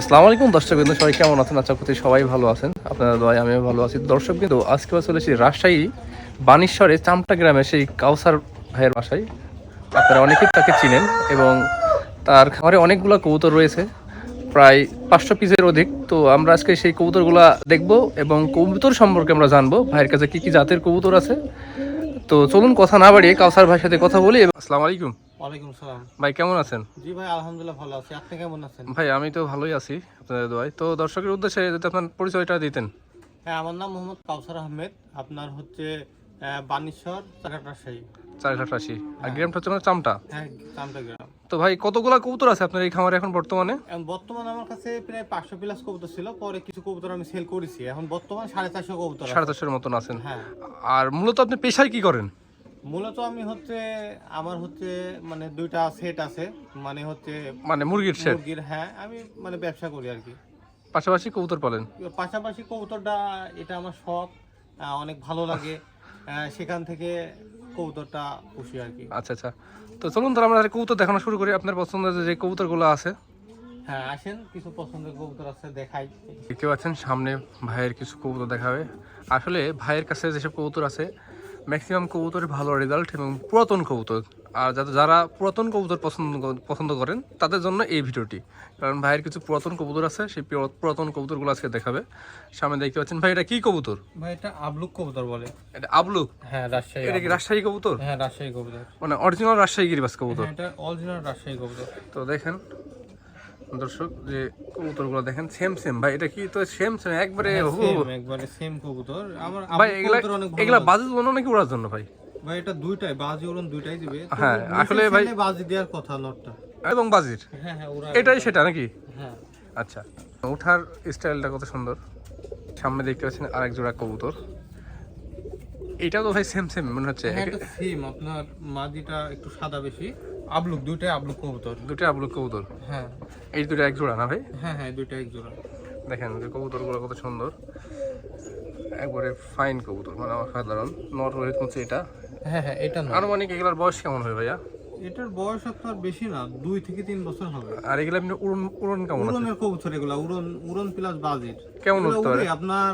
আসসালামু আলাইকুম দর্শক বিন্দু সবাই কেমন আছেন? আশা করছি সবাই ভালো আছেন। আপনারা দয় আমিও ভালো আছি। দর্শক বিন্দু, আজকে চলেছি রাজশাহী বানেশ্বরে চামটা গ্রামে সেই কাউসার ভাইয়ের বাসায়। আপনারা অনেকেই তাকে চিনেন এবং তার খামারে অনেকগুলো কবুতর রয়েছে, প্রায় পাঁচশো পিসের অধিক। তো আমরা আজকে সেই কবুতরগুলা দেখব এবং কবুতর সম্পর্কে আমরা জানব, ভাইয়ের কাছে কি কি জাতের কবুতর আছে। তো চলুন, কথা না বাড়িয়ে কাউসার ভাইয়ের সাথে কথা বলি। আসসালামু আলাইকুম। ওয়ালাইকুম সালাম। ভাই কেমন আছেন? জি ভাই আলহামদুলিল্লাহ ভালো আছি। আপনি কেমন আছেন? ভাই আমি তো ভালোই আছি আপনাদের দোয়ায়। তো দর্শকের উদ্দেশ্যে যদি আপনার পরিচয়টা দিতেন। হ্যাঁ আমার নাম মোহাম্মদ কাউসার আহমেদ। আপনার হচ্ছে বানেশ্বর আর গ্রামটা হচ্ছে মানে চামটা? হ্যাঁ চামটা গ্রাম। তো ভাই কতগুলা কবুতর আছে আপনার এই খামারে এখন বর্তমানে? বর্তমানে আমার কাছে প্রায় পাঁচশো প্লাস কবুতর ছিল। পরে কিছু কবুতর আমি সেল করেছি। এখন বর্তমান সাড়ে চারশো কবুতর সাড়ে চারশোর মতন আছেন। হ্যাঁ। আর মূলত আপনি পেশায় কি করেন? মূলত আমি হচ্ছে আমার হচ্ছে মানে দুইটা সেট আছে। মানে হচ্ছে মানে মুরগির শেড মুরগির হ্যাঁ আমি মানে ব্যবসা করি আর কি। পাশাপাশি কবুতর পালেন? পাশাপাশি কবুতরটা এটা আমার শখ অনেক ভালো লাগে। সেখান থেকে কবুতরটা খুশি আর কি। আচ্ছা আচ্ছা। তো চলুন তাহলে আমরা কবুতর দেখানো শুরু করি। আপনার পছন্দের যে কবুতরগুলো আছে। হ্যাঁ আসেন কিছু পছন্দের কবুতর আছে দেখাই। দেখতে পাচ্ছেন সামনে ভাইয়ের কিছু কবুতর দেখাবে। আসলে ভাইয়ের কাছে যেসব কবুতর আছে ম্যাক্সিমাম কবুতরের ভালো রেজাল্ট এবং পুরাতন কবুতর। আর যাতে যারা পুরাতন কবুতর পছন্দ পছন্দ করেন তাদের জন্য এই ভিডিওটি। কারণ ভাইয়ের কিছু পুরাতন কবুতর আছে সেই পুরাতন কবুতরগুলো আজকে দেখাবে। সামনে দেখতে পাচ্ছেন ভাই এটা কি কবুতর? ভাই এটা আবলুক কবুতর বলে। এটা আবলুক? হ্যাঁ রাজশাহী এটা কি রাজশাহী কবুতর? হ্যাঁ রাজশাহী কবুতর। মানে অরিজিনাল রাজশাহী গিরিবাস কবুতর। হ্যাঁ এটা অরিজিনাল রাজশাহী কবুতর। তো দেখেন দর্শক যে কবুতরগুলো দেখেন সেম সেম। ভাই এটা কি তো সেম সেম? একবারে একবারে সেম কবুতর। আমার ভাই এগুলা। জন্য নাকি ওড়ার জন্য ভাই? ভাই এটা দুইটাই বাজি দুইটাই দিবে। হ্যাঁ, আসলে ভাই- বাজি দেওয়ার কথা নটটা এবং বাজির? হ্যাঁ হ্যাঁ এটাই সেটা নাকি? হ্যাঁ। আচ্ছা ওঠার স্টাইলটা কত সুন্দর। সামনে দেখতে পাচ্ছেন আরেক জোড়া কবুতর। এটা তো ভাই সেম সেম মনে হচ্ছে। হ্যাঁ সেম আপনার মাদিটা একটু সাদা বেশি। আবলুক দুইটাই আবলুক কবুতর। দুটো আবলুক কবুতর? হ্যাঁ। এই দুটো এক জোড়া না ভাই? হ্যাঁ হ্যাঁ দুইটা এক জোড়া। দেখেন যে কবুতরগুলো কত সুন্দর। একবারে ফাইন কবুতর মানে অসাধারণ। নট রোহিত হচ্ছে এটা। হ্যাঁ হ্যাঁ এটা না আনুমানিক এগুলার বয়স কেমন হবে ভাইয়া? এটার বয়স আপনার বেশি না দুই থেকে তিন বছর হবে। আর এগুলা আপনি উড়ন উড়ন কেমন উড়নের কবুতর এগুলা উড়ন উড়ন প্লাস বাজেট কেমন উঠতে পারে? আপনার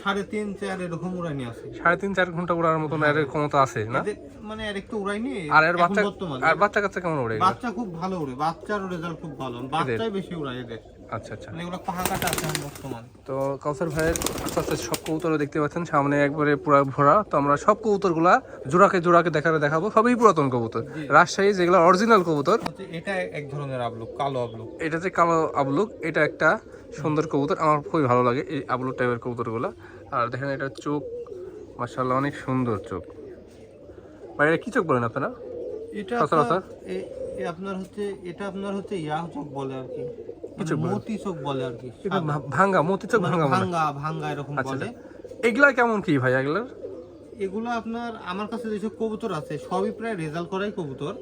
সাড়ে তিন চার এরকম উড়াইনি আছে সাড়ে তিন চার ঘণ্টা উড়ার মতন এর ক্ষমতা আছে না? মানে আর একটু উড়াইনি আর এর বাচ্চা আর বাচ্চা কাচ্চা কেমন উড়ে বাচ্চা খুব ভালো উড়ে। বাচ্চার রেজাল্ট খুব ভালো। বাচ্চাই বেশি উড়ায় এদের। আচ্ছা আচ্ছা। মানে এগুলো পাহা কাটা আছে বর্তমান। তো কাউসার ভাইয়ের আস্তে আস্তে সব কবুতর দেখতে পাচ্ছেন। সামনে একবারে পুরা ভরা। তো আমরা সব কবুতরগুলা জোড়াকে জোড়াকে দেখাবে দেখাবো। সবই পুরাতন কবুতর। রাজশাহী যেগুলো অরিজিনাল কবুতর। এটা এক ধরনের আবলুক কালো আবলুক। এটা যে কালো আবলুক এটা একটা সুন্দর কবুতর। আমার খুবই ভালো লাগে এই আবলুক টাইপের কবুতরগুলো। আর দেখেন এটা চোখ মার্শাল্লাহ অনেক সুন্দর চোখ। ভাই এটা কি চোখ বলেন আপনারা? এটা সচরাচর? আপনার এ- এ আপনার হচ্ছে এটা আপনার হচ্ছে ইয়া চোখ বলে আর কি। মানে চোখ বলে? মতি চোখ বলে আর কি ভাঙ্গা মতি চোখ মানে ভাঙ্গা ভাঙ্গা ভাঙ্গা এরকম আচ্ছা বলে। এগুলা কেমন কি ভাই এগুলার? এগুলো আপনার আমার কাছে যেসব কবুতর আছে সবই প্রায় রেজাল্ট করাই কবুতর।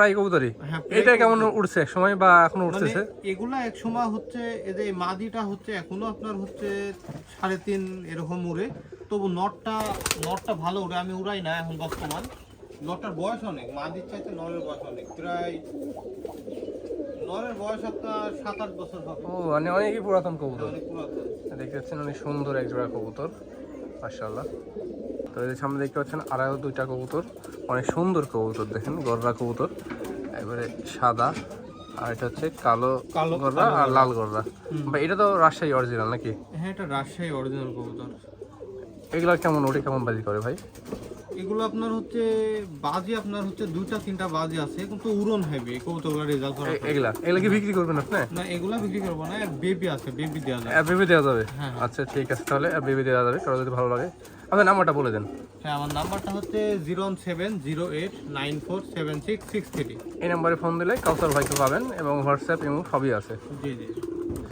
প্রায় কবুতরই? হ্যাঁ, এটা কেমন। উঠছে? এক সময় বা এখনও মানে উঠতেছে? এগুলা এক সময় হচ্ছে এই যে মাদিটা হচ্ছে এখনও আপনার হচ্ছে সাড়ে তিন এরকম উড়ে তবু নটটা নটটা ভালো উড়ে আমি উড়াই না এখন বর্তমান। নটটার বয়স অনেক মাদির চাইতে নরের বয়স অনেক প্রায় নরের বয়স আপনার সাত আট বছর হবে। ও মানে অনেকই পুরাতন কবুতর। অনেক পুরাতন। দেখতে পাচ্ছেন অনেক সুন্দর এক জোড়া কবুতর মাশাআল্লাহ। তো এদের সামনে দেখতে পাচ্ছেন আরও দুইটা কবুতর অনেক সুন্দর কবুতর দেখেন গররা কবুতর এবারে সাদা আর এটা হচ্ছে কালো কালো- গররা আর লাল গররা। বা এটা তো রাজশাহী অরিজিনাল নাকি? হ্যাঁ এটা রাজশাহী অরিজিনাল কবুতর। এগুলো কেমন ওঠে কেমন বাজি করে ভাই? এগুলো আপনার হচ্ছে বাজি আপনার হচ্ছে দুইটা তিনটা বাজি আছে কিন্তু উড়ন হেভি কবুতরগুলো রেজাল্ট করা এগুলা? এগুলা কি বিক্রি করবেন আপনি? না এগুলা বিক্রি করব না বেবি আছে বেবি দেওয়া যাবে। বেবি দেওয়া যাবে? হ্যাঁ, আচ্ছা ঠিক আছে তাহলে বেবি দেওয়া যাবে কারও যদি ভালো লাগে। আপনার নাম্বারটা বলে দেন। হ্যাঁ আমার নাম্বারটা হচ্ছে zero seven zero eight nine four seven six six three. এই নাম্বারে ফোন দিলে কাউসার ভাইকে পাবেন এবং হোয়াটসঅ্যাপ এবং সবই আছে। জি জি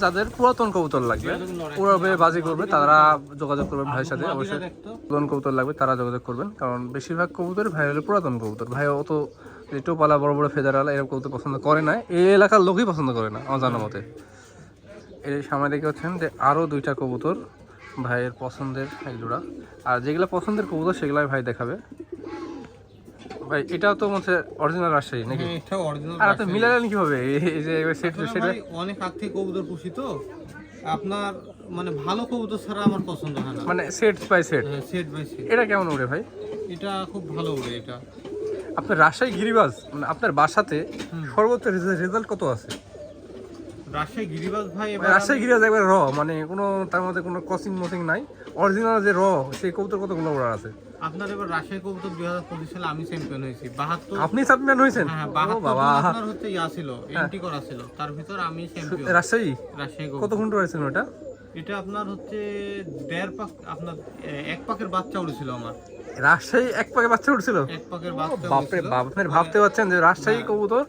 যাদের পুরাতন কবুতর লাগবে পুরোভাবে বাজি করবে তারা যোগাযোগ করবে ভাইয়ের সাথে অবশ্যই। পুরাতন কবুতর লাগবে তারা যোগাযোগ করবেন। কারণ বেশিরভাগ কবুতর ভাই হলো পুরাতন কবুতর। ভাই অত যে টোপালা বড় বড় ফেদারালা এরকম কবুতর পছন্দ করে না। এই এলাকার লোকই পছন্দ করে না আমার জানা মতে। এই সামনে দেখতে হচ্ছেন যে আরও দুইটা কবুতর ভাইয়ের পছন্দের এক জোড়া। আর যেগুলো পছন্দের কবুতর সেগুলাই ভাই দেখাবে। ভাই এটাও তো মনে অরিজিনাল রাজশাহী নাকি? হ্যাঁ এটা অরিজিনাল আর আপনি মিলালেন কীভাবে? এই- যে সেট সেট অনেক আগ থেকে কবুতর পুষি তো। আপনার মানে ভালো কবুতর ছাড়া আমার পছন্দ হয় না। মানে set by set set by set এটা কেমন ওরে ভাই? এটা খুব ভালো ওরে এটা। আপনার রাজশাহী গিরিবাজ মানে আপনার বাসাতে সর্বোচ্চ রেজাল্ট কত আছে? রাজশাহী গিরিবাজ ভাই রাজশাহী গিরিবাজ একবার র মানে কোনো তার মধ্যে কোনো ক্রসিং মসিং নাই। অরিজিনাল যে র সেই কবুতর কতগুলো আছে? আপনার এবার রাজশাহী কবুতর দুই হাজার পঁচিশ সালে আমি চ্যাম্পিয়ন হয়েছি। বাহাত্তর আপনি চ্যাম্পিয়ন হয়েছেন? হ্যাঁ বাবা। আপনার হচ্ছে ইয়া ছিল এন্ট্রি করা ছিল। তার ভিতর আমি চ্যাম্পিয়ন রাজশাহী? রাজশাহী কত ঘণ্টা হয়েছিল ওটা এটা আপনার হচ্ছে দেড় পাক আপনার এক পাকের বাচ্চা উড়েছিল আমার। রাজশাহী এক প্যাকের বাচ্চা উঠছিল এক পাকের বাচ্চা বাপরে বাপ আপনি ভাবতে পারছেন যে রাজশাহী কবুতর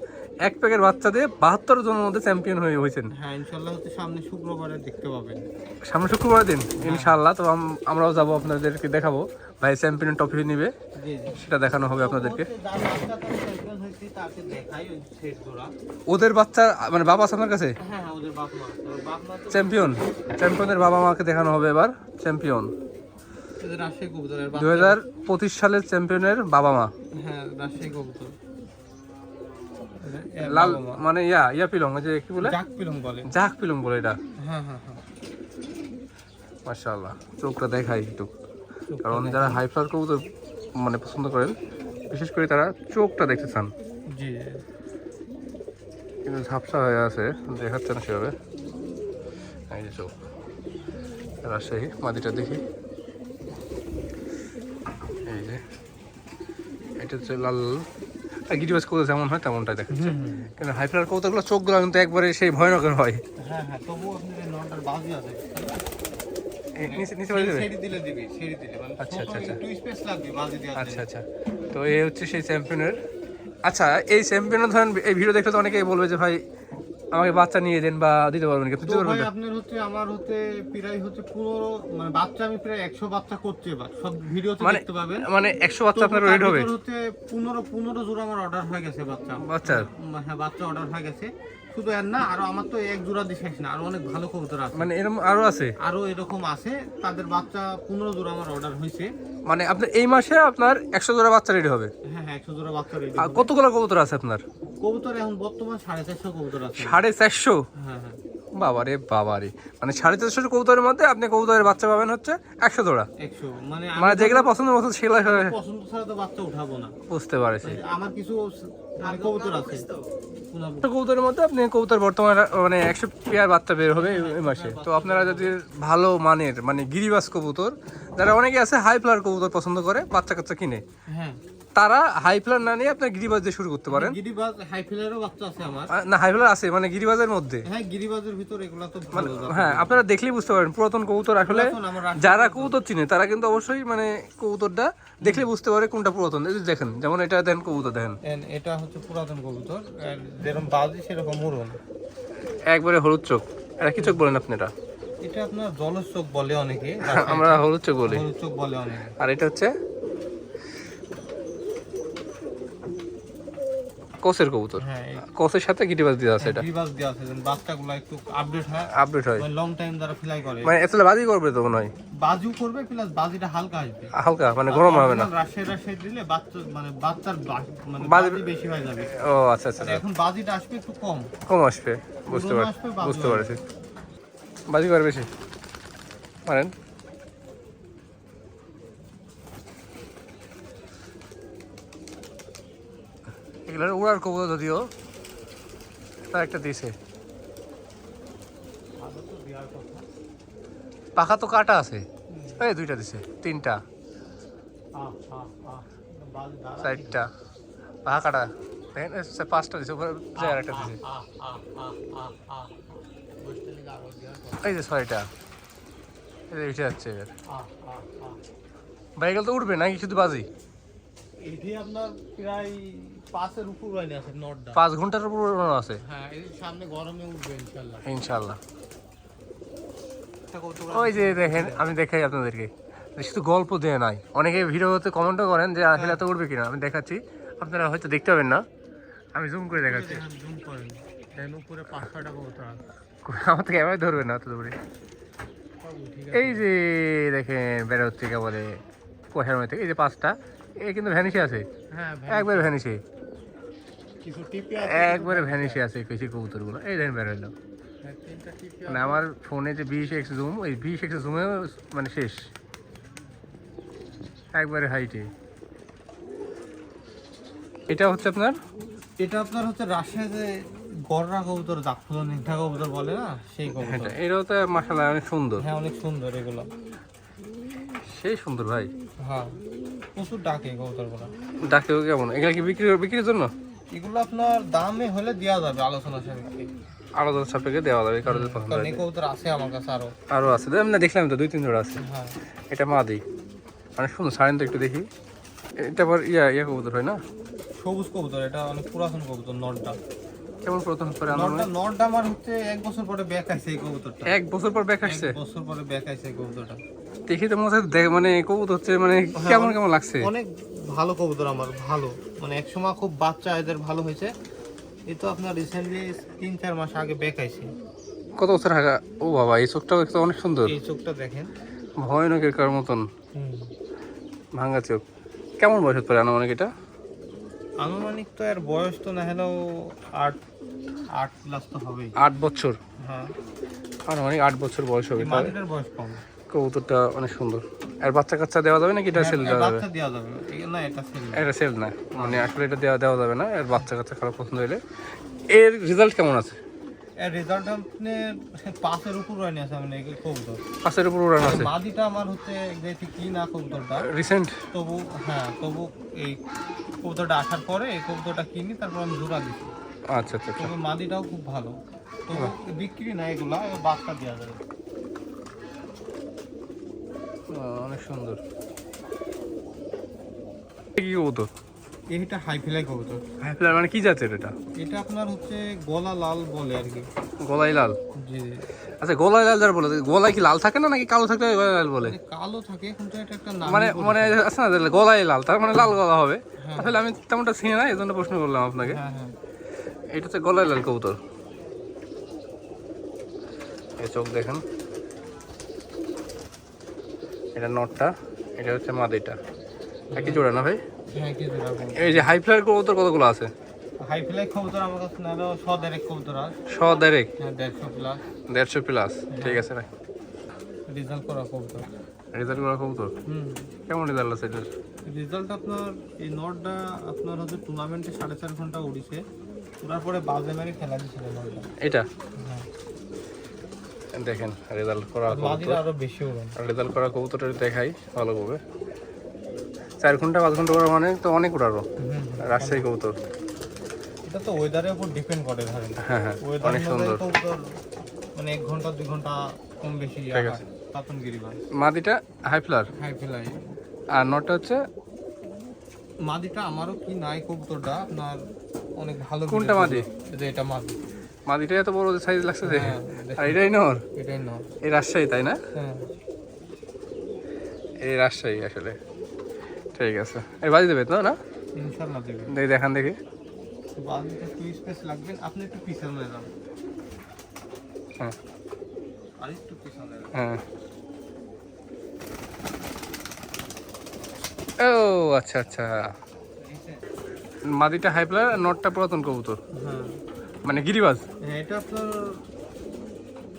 এক প্যাকের বাচ্চা দিয়ে বাহাত্তর জনের মধ্যে চ্যাম্পিয়ন হয়ে হয়েছেন। হ্যাঁ ইনশাল্লাহ হচ্ছে সামনে শুক্রবারে দেখতে পাবেন। সামনে শুক্রবার দিন ইনশাল্লাহ। তো আমরাও যাব আপনাদেরকে দেখাবো। ভাই চ্যাম্পিয়ন ট্রফি নিবে। সেটা দেখানো হবে আপনাদেরকে। ওদের বাচ্চা মানে বাবা আছে আপনার কাছে? হ্যাঁ হ্যাঁ চ্যাম্পিয়ন। চ্যাম্পিয়নের বাবা মাকে দেখানো হবে এবার চ্যাম্পিয়ন। দু হাজার পঁচিশ সালের চ্যাম্পিয়নের বাবা মা। হ্যাঁ রাজশাহী কবুতর। এর লাল মানে ইয়া ইয়া পিলং যে কি বলে? জাক পিলং বলে। জাক পিলং বলে এটা। হ্যাঁ হ্যাঁ হ্যাঁ। মাশাআল্লাহ চোখটা দেখাই একটু। কারণ যারা হাই ফ্লার কবুতর মানে পছন্দ করেন বিশেষ করে তারা চোখটা দেখতে চান। জি। কিন্তু ঝাপসা হয়ে আছে দেখাচ্ছে না সেভাবে। এই যে চোখ। রাজশাহী মাদিটা দেখি। এই যে এটা হচ্ছে লাল গিরিবাজ কবুতর যেমন হয় তেমনটাই দেখাচ্ছে। কিন্তু হাই ফ্লার কবুতরগুলো চোখগুলো কিন্তু একবারে সেই ভয়ানকের হয়। হ্যাঁ হ্যাঁ তবুও বাজি আছে মানে আচ্ছা, আচ্ছা, আচ্ছা। আচ্ছা আচ্ছা। তো এই হচ্ছে সেই চ্যাম্পিয়নের আচ্ছা এই চ্যাম্পিয়নের ধরেন এই ভিডিও দেখলে তো অনেকেই বলবে যে ভাই আমাকে বাচ্চা নিয়ে দেন বা দিতে পারবেন কি দিতে পারবেন ভাই আপনার হচ্ছে আমার হচ্ছে প্রায় হচ্ছে পুরো মানে বাচ্চা আমি প্রায় একশো বাচ্চা করছি এবার। সব ভিডিও মানে দেখতে পাবেন। মানে একশো বাচ্চা আপনার রেড হবে? হচ্ছে পনেরো পনেরো জোড়া আমার অর্ডার হয়ে গেছে বাচ্চা। বাচ্চা হ্যাঁ বাচ্চা অর্ডার হয়ে গেছে। শুধু এর না আরও আমার তো এক জোড়া দিয়ে শেষ না আরও অনেক ভালো কবুতর আছে। মানে এরকম আরও আছে? আরও এরকম আছে তাদের বাচ্চা পনেরো জোড়া আমার অর্ডার হয়েছে। মানে আপনার এই মাসে আপনার একশো জোড়া বাচ্চা রেডি হবে? হ্যাঁ হ্যাঁ একশো জোড়া বাচ্চা রেডি কতগুলো কবুতর আছে আপনার? কবুতর এখন বর্তমান সাড়ে চারশো কবুতর আছে। সাড়ে চারশো? হ্যাঁ হ্যাঁ। বাবারে বাবারে। মানে সাড়ে চারশো কবুতরের মধ্যে আপনি কবুতরের বাচ্চা পাবেন হচ্ছে একশো জোড়া। মানে মানে যেগুলো পছন্দ মতো সেগুলো পছন্দ ছাড়া তো বাচ্চা উঠাবো না। বুঝতে পারছি। আমার কিছু মানে কবুতর আছে। কবুতরের মধ্যে আপনি কবুতর বর্তমানে মানে একশো পেয়ার বাচ্চা বের হবে এই- এই মাসে। তো আপনারা যদি ভালো মানের মানে গিরিবাস কবুতর যারা অনেকে আছে হাই ফ্লার কবুতর পছন্দ করে বাচ্চা কাচ্চা কিনে। হ্যাঁ। তারা হাই ফ্লার না নিয়ে আপনার গিরিবাজ দিয়ে শুরু করতে পারেন। গিরিবাজ হাইফিলেরও বাচ্চা আছে আমার। না হাই ফ্লার আছে মানে গিরিবাজের মধ্যে। হ্যাঁ গিরিবাজের ভিতর এগুলা তো ভালো হ্যাঁ আপনারা দেখলেই বুঝতে পারেন পুরাতন কবুতর আসলে যারা কবুতর। চিনে তারা কিন্তু অবশ্যই মানে কবুতরটা দেখলে বুঝতে পারে কোনটা পুরাতন। এই দেখেন যেমন এটা দেন কবুতর দেখেন। এটা হচ্ছে পুরাতন কবুতর যেরকম বাজি সেরকম মুরন। একবারে হলুদ চোখ। এটা কি চোখ বলেন আপনারা এটা? আপনার জলের চোখ বলে অনেকে আমরা হলুদ চোখ বলি। হলুদ চোখ বলে অনেকে। আর এটা হচ্ছে কোসের কবুতর। হ্যাঁ কোসের সাথে গিরিবাজ দিয়ে আছে এটা। গিরিবাজ দেওয়া আছে যেন বাচ্চাগুলো একটু আপডেট হয়। আপডেট হয়। মানে লং টাইম যারা ফ্লাই করে। মানে এতলে বাজি করবে তো মনে হয়। বাজিও করবে প্লাস বাজিটা হালকা আসবে। হালকা মানে গরম হবে না। রাজশাহী রাজশাহী দিলে বাচ্চা মানে বাচ্চার মানে বাজি- বাজি বেশি হয়ে যাবে। ও আচ্ছা আচ্ছা এখন বাজিটা আসবে একটু কম। কম আসবে বুঝতে পারছি বুঝতে। পারছি। বাজি করে বেশি। পারেন এগুলোর উড়ার কবুতর যদিও তার একটা দিছে। পাখা তো কাটা আছে। এই দুইটা দিছে তিনটা। চারটা। পাখা কাটা সে পাঁচটা দিছে উপরে একটা দিছে। এই যে ছয়টা। এই যে উঠে যাচ্ছে এবার। বাইকেল তো উঠবে নাকি? শুধু বাজি? এটি আপনার প্রায় পাঁচের উপর লাইনে আছে নটটা পাঁচ ঘণ্টার উপর উড়ানো আছে? হ্যাঁ এই সামনে গরমে উঠবে ইনশাল্লাহ। ইনশাল্লাহ। ওই যে দেখেন আমি দেখাই আপনাদেরকে। শুধু গল্প দেয় নাই। অনেকে ভিডিওতে কমেন্টও করেন যে আসলে এত উঠবে কিনা? আমি দেখাচ্ছি। আপনারা হয়তো দেখতে পাবেন না। আমি জুম করে দেখাচ্ছি। দেখেন জুম করেন। দেখেন উপরে পাঁচ ছয়টা কবুতর আছে। আমার তো ক্যামেরায় ধরবে না অত দূরে এই যে দেখেন বেরোচ্ছে কেবলে কুয়াশার মধ্যে। থেকে এই যে পাঁচটা। এ কিন্তু ভ্যানিশে আছে। হ্যাঁ একবারে ভ্যানিশে কিছু টিপি একবারে ভ্যানিশে আছে কৃষি কবুতরগুলো। এই দেখেন বের হইল। হ্যাঁ, মানে আমার ফোনে যে বিশ এক্স জুম ওই বিশ এক্স জুমেও মানে শেষ। একবারে হাইটে এটা হচ্ছে আপনার? এটা আপনার হচ্ছে রাজশাহীতে গররা কবুতর জাকফুলো নিঠা কবুতর বলে না সেই কবুতর। এটাও তো মাসালা অনেক সুন্দর। হ্যাঁ অনেক সুন্দর এগুলো। সেই সুন্দর ভাই। হ্যাঁ। প্রচুর ডাকে কবুতরগুলো ডাকেও কেমন? এগুলা কি বিক্রি বিক্রির জন্য? এগুলো আপনার দামে হলে দেওয়া যাবে আলোচনা সাপেক্ষে। আলাদা সাপেক্ষে দেওয়া যাবে কারও যদি পছন্দ হয় কবুতর আছে আমার কাছে আরও। আরও আছে। আমি না দেখলাম তো দুই তিন জোড়া আছে। হ্যাঁ। এটা মাদি। অনেক সুন্দর সারেন তো একটু দেখি। এটা আবার ইয়া ইয়া কবুতর হয় না? সবুজ কবুতর এটা অনেক পুরাতন কবুতর নটটা কেমন প্রথম করে আনন্দ নটটা আমার হচ্ছে এক বছর পরে ব্যাক আইছে এই কবুতরটা। এক বছর পর ব্যাক আসছে? এক বছর পরে ব্যাক আইছে এই কবুতরটা। দেখি তো মনে দেখ- মানে কবুতর হচ্ছে মানে কেমন কেমন লাগছে? অনেক ভালো কবুতর আমার ভালো। মানে এক সময় খুব বাচ্চা এদের ভালো হয়েছে। এই তো আপনার রিসেন্টলি তিন চার মাস আগে ব্যাক আইছে কত বছর আগা? ও বাবা এই দেখতে অনেক সুন্দর। এই চোখটা দেখেন। ভয়ানকের কার মতন। ভাঙ্গা চোখ। কেমন বয়স পারে আনুমানিক এটা? আনুমানিক তো এর বয়স তো না হলেও আট আট প্লাস তো হবেই। আট বছর? হ্যাঁ। আনুমানিক আট বছর বয়স হবে এই বয়স কম। কবুতরটা অনেক সুন্দর। আর বাচ্চা কাচ্চা দেওয়া যাবে নাকি এটা সেল হ্যাঁ, দেওয়া যাবে? না এটা ছেলে এটা সেল না। মানে আসলে এটা দেওয়া দেওয়া যাবে না। এর বাচ্চা কাচ্চা খারাপ পছন্দ হলে। এর রেজাল্ট কেমন আছে? এর রেজাল্ট আপনি পাঁচের উপর আছে মানে কবুতর। পাঁচের উপর উড়ান আছে? মাদিটা আমার হচ্ছে কি না কবুতরটা। রিসেন্ট তবু হ্যাঁ তবু এই কবুতরটা আসার পরে এই কবুতরটা কিনি তারপর আমি জোড়া দিচ্ছি। আচ্ছা আচ্ছা আচ্ছা। তবে মাদিটাও খুব ভালো। তবু বিক্রি না এগুলা বাচ্চা দেওয়া যাবে। অনেক সুন্দর। এ কি কবুতর? এইটা হাই ফ্লাই কবুতর। হাইফ্লার মানে কি জাতের এটা? এটা আপনার হচ্ছে গলা লাল বলে আর কি। গলাই লাল? জি। আচ্ছা গলাই লাল যার বলে গলায় কি লাল থাকে না নাকি কালো থাকলে গলায় লাল বলে? মানে কালো থাকে কিন্তু এটা একটা নাম মানে মানে আছে না গলায় লাল তার মানে লাল গলা হবে। আসলে আমি তেমনটা চিনি না এই জন্য প্রশ্ন করলাম আপনাকে। হ্যাঁ হ্যাঁ। এটা হচ্ছে গলায় লাল কবুতর। এই চোখ দেখেন। এটা নটটা এটা হচ্ছে মাদিটা। একই জোড়া না ভাই? হ্যাঁ এই যে হাই ফ্লায়ার কবুতর কতগুলো আছে? হাই ফ্লাই কবুতর আমার কাছে না হলেও শ দেড়েক কবুতর আছে। শ দেড়েক হ্যাঁ দেড়শো প্লাস দেড়শো প্লাস ঠিক আছে ভাই। রেজাল্ট করা কবুতর। রেজাল্ট করা কবুতর? হুম। কেমন রেজাল্ট আছে এটার? রেজাল্ট আপনার এই নটটা আপনার হচ্ছে টুর্নামেন্টে সাড়ে চার ঘণ্টা উড়িছে। উড়ার পরে বাজে মেরে খেলা দিয়েছিল এটা? হ্যাঁ। দেখেন রেজাল্ট করা কবুতর। আরও বেশি রেজাল্ট করা কবুতরটা দেখাই ভালোভাবে। চার ঘণ্টা পাঁচ ঘণ্টা করা মানে তো অনেক উড়ারও। রাজশাহী কবুতর। এটা তো ওয়েদারের উপর ডিপেন্ড করে ধরেন। হ্যাঁ হ্যাঁ ওয়েদার অনেক সুন্দর। মানে এক ঘণ্টা দুই ঘণ্টা কম বেশি ঠিক আছে। কাতনগিরি ভাই মাদিটা হাই ফ্লার হাই ফেলাই আর নটটা হচ্ছে? মাদিটা আমারও কি নাই কবুতরটা আপনার অনেক ভালো কোনটা মাদি? যে এটা মাদি। মাদিটা এত বড় সাইজ লাগছে যে। হ্যাঁ, আর এটাই নর? এটাই না এই রাজশাহী তাই না? হ্যাঁ। এই রাজশাহী আসলে। ঠিক আছে। এই বাজি দেবে তো না? ইনশাল্লাহ দেবে। দেখি দেখান দেখি। বাদিতে একটু স্পেস লাগবে। আপনি একটু পিছনে যান। হ্যাঁ। আর একটু পিছনে হ্যাঁ। ও আচ্ছা আচ্ছা। মাদিটা হাই ফ্লার নটটা পুরাতন কবুতর। হ্যাঁ। মানে গিরিবাজ। হ্যাঁ এটা আপনার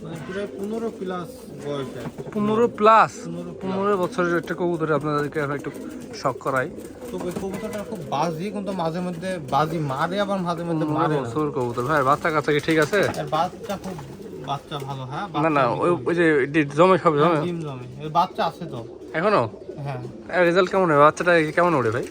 মানে পনেরো প্লাস পনেরো বছরের একটা কবুতর আপনাদেরকে একটু শখ করাই। তো ওই কবুতরটা খুব বাজি কিন্তু মাঝে মধ্যে বাজি মারে আবার মাঝে মধ্যে মারে বছর কবুতর। ভাই বাচ্চা কাচ্চা কি ঠিক আছে? আর বাচ্চা খুব বাচ্চা ভালো হ্যাঁ না না ওই ওই যে জমে সব জমে? জমে। বাচ্চা আছে তো। এখনও? হ্যাঁ। রেজাল্ট কেমন হয় বাচ্চাটা কেমন ওড়ে ভাই?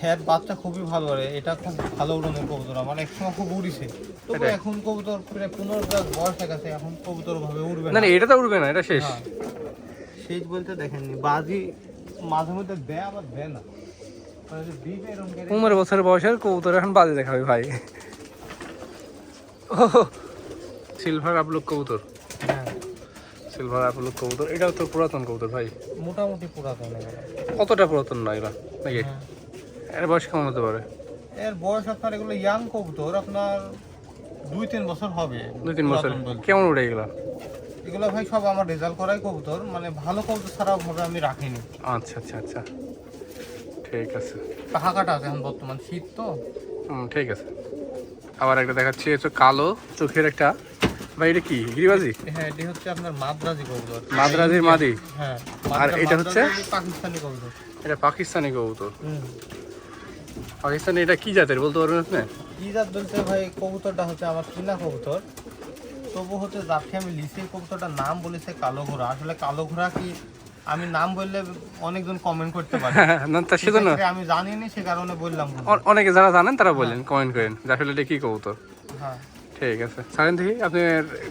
হ্যাঁ বাচ্চা খুবই ভালো করে এটা খুব ভালো উড়নের কবুতর আমার একসময় খুব উড়িছে। তবে এখন কবুতর প্রায় পনেরো প্লাস বয়স গেছে এখন কবুতর ভাবে উড়বে না এটা তো উঠবে না এটা শেষ। হ্যাঁ। শেষ বলতে দেখেননি বাজি মাঝে মধ্যে দেয় আবার দেয় না। পনেরো বছরের বয়সের কবুতর এখন বাজে দেখাবে ভাই। ও সিলভার আপলুক কবুতর। হ্যাঁ। সিলভার আপলুক কবুতর এটাও তো পুরাতন কবুতর ভাই। মোটামুটি পুরাতন। কতটা পুরাতন না এগুলা নাকি? হ্যাঁ। এর বয়স কেমন হতে পারে? এর বয়স আপনার এগুলো ইয়াং কবুতর আপনার দুই তিন বছর হবে দুই তিন বছর। কেমন উঠে এগুলা? এগুলো ভাই সব আমার রেজাল্ট করাই কবুতর মানে ভালো কবুতর ছাড়া মোটা আমি রাখিনি। আচ্ছা আচ্ছা আচ্ছা। ঠিক আছে। কাটা আছে এখন বর্তমান শীত তো। হুম ঠিক আছে। আবার একটা দেখাচ্ছি হচ্ছে কালো চোখের একটা। ভাই এটা কি? গিরিবাজি? হ্যাঁ এটি হচ্ছে আপনার মাদ্রাজি কবুতর। মাদ্রাজির মাদি? হ্যাঁ আর এটা হচ্ছে? পাকিস্তানি কবুতর। এটা পাকিস্তানি কবুতর। হুম। পাকিস্তানি এটা কি জাতের বলতে পারবেন আপনি? কি জাত বলতে ভাই? কবুতরটা হচ্ছে আমার কিনা কবুতর। তবু হচ্ছে যাকে আমি লিসে কবুতরটার নাম বলেছে কালো ঘোড়া। আসলে কালো ঘোড়া কি আমি নাম বললে অনেকজন কমেন্ট করতে পারে। না তা সেজন্য আমি জানি না সে কারণে বললাম। অনেকে যারা জানেন তারা বললেন কমেন্ট করেন যে আসলে এটা কি কবুতর। হ্যাঁ। ঠিক আছে। ছাড়েন দেখি আপনি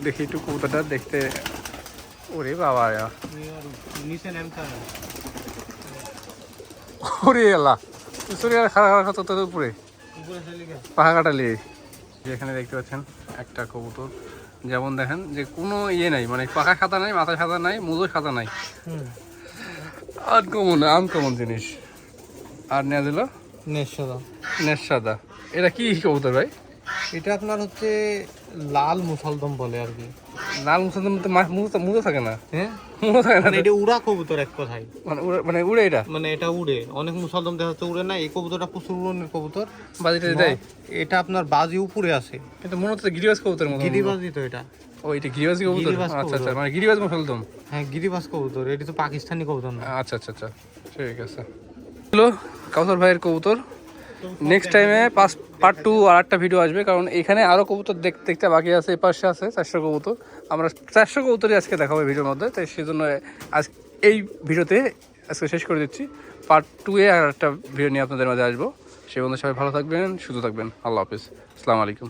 দেখি একটু কবুতরটা দেখতে। ওরে বাবা নিচে নামতে ওরে এলা সরি আর খারাপ খারাপ কত তোর উপরে? পাখা কাটালি এখানে দেখতে পাচ্ছেন একটা কবুতর। যেমন দেখেন যে কোনো ইয়ে নাই মানে পাখা খাতা নাই মাথা খাতা নাই মুজো খাতা নাই। আনকমন আনকমন জিনিস। আর নেওয়া দিল? নেশা নেশ সাদা এটা কি কবুতর ভাই? এটা আপনার হচ্ছে লাল মুসলদম বলে আর কি। লাল মুসলমান মুজো মুজো থাকে না? হ্যাঁ? মুজো থাকে না মানে এটা উড়া কবুতর এক কথায়। মানে উড়ে মানে উড়ে এটা? মানে এটা উড়ে। অনেক মুসলদম দেখা যাচ্ছে উড়ে না এই কবুতরটা প্রচুর উড়নের কবুতর। বাজিটা দেয়? এটা আপনার বাজি উপরে আছে। কিন্তু মনে হচ্ছে গিরিবাজ কবুতর মতো গিরিবাজি তো এটা। ও এটা গিরিবাজ কবুতর? গিরিবাজ আচ্ছা আচ্ছা। মানে গিরিবাজ হ্যাঁ গিরিবাজ কবুতর। এটি তো পাকিস্তানি কবুতর না। আচ্ছা আচ্ছা আচ্ছা। ঠিক আছে। হ্যালো কাউসার ভাইয়ের কবুতর। নেক্সট টাইমে পাঁচ পার্ট টু আর একটা ভিডিও আসবে, কারণ এখানে আরও কবুতর দেখতে দেখতে বাকি আছে এ পাশে আছে চারশো কবুতর। আমরা চারশো কবুতরই আজকে দেখাবো ভিডিওর মধ্যে, তাই সেই জন্য আজ এই ভিডিওতে আজকে শেষ করে দিচ্ছি। পার্ট টু এ আর একটা ভিডিও নিয়ে আপনাদের মাঝে আসব। সেই বন্ধু সবাই ভালো থাকবেন, সুস্থ থাকবেন। আল্লাহ হাফিজ। আসসালামু আলাইকুম।